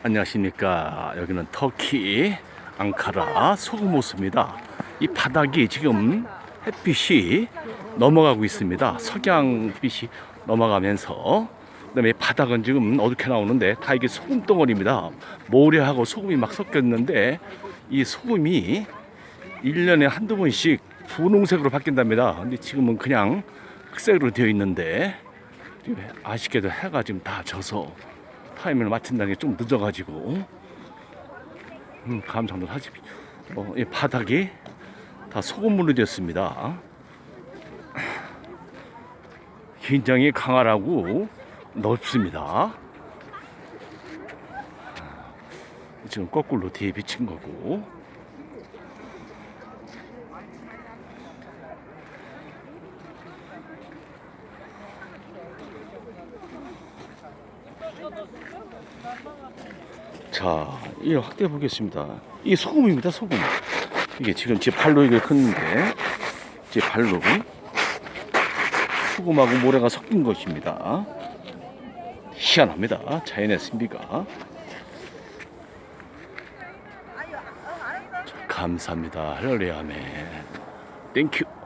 안녕하십니까. 여기는 터키 앙카라 소금호수입니다. 이 바닥이 지금 햇빛이 넘어가고 있습니다. 석양 빛이 넘어가면서 그 다음에 바닥은 지금 어둡게 나오는데 다 이게 소금 덩어리입니다. 모래하고 소금이 막 섞였는데 이 소금이 1년에 한두 번씩 분홍색으로 바뀐답니다. 근데 지금은 그냥 흑색으로 되어 있는데 아쉽게도 해가 지금 다 져서 타이밍을 맞춘다는 게 좀 늦어가지고 음, 감상도 하지 어, 이 바닥이 다 소금물로 되었습니다. 굉장히 강하라고 넓습니다. 지금 거꾸로 뒤에 비친 거고 자, 이 확대해 보겠습니다. 이게 소금입니다, 소금. 이게 지금 제 발로 이게 컸는데, 제 발로 소금하고 모래가 섞인 것입니다. 희한합니다. 자연의 신비가. 자, 감사합니다. 할렐루야메. 땡큐.